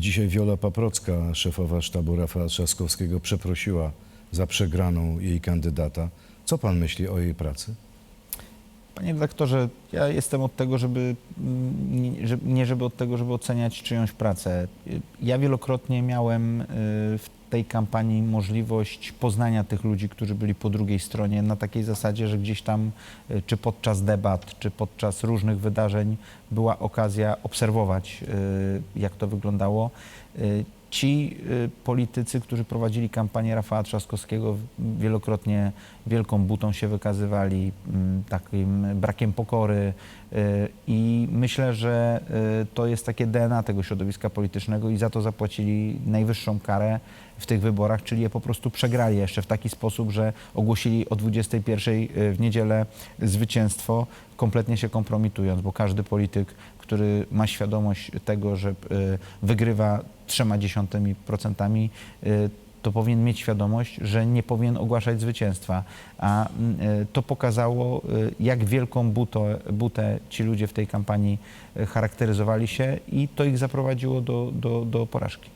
Dzisiaj Wiola Paprocka, szefowa sztabu Rafała Trzaskowskiego, przeprosiła za przegraną jej kandydata. Co pan myśli o jej pracy? Panie redaktorze, ja jestem od tego, żeby mm, nie, że- nie żeby od tego, żeby oceniać czyjąś pracę. Ja wielokrotnie miałem y, w tej kampanii możliwość poznania tych ludzi, którzy byli po drugiej stronie na takiej zasadzie, że gdzieś tam y, czy podczas debat, czy podczas różnych wydarzeń była okazja obserwować, y, jak to wyglądało. Ci y, politycy, którzy prowadzili kampanię Rafała Trzaskowskiego, wielokrotnie wielką butą się wykazywali, mm, takim brakiem pokory y, i myślę, że y, to jest takie DNA tego środowiska politycznego i za to zapłacili najwyższą karę w tych wyborach, czyli je po prostu przegrali jeszcze w taki sposób, że ogłosili o 21 w niedzielę zwycięstwo, kompletnie się kompromitując, bo każdy polityk, który ma świadomość tego, że y, wygrywa trzema dziesiątymi procentami, y, to powinien mieć świadomość, że nie powinien ogłaszać zwycięstwa. A y, to pokazało, jak wielką butę, butę ci ludzie w tej kampanii charakteryzowali się i to ich zaprowadziło do, do, do porażki.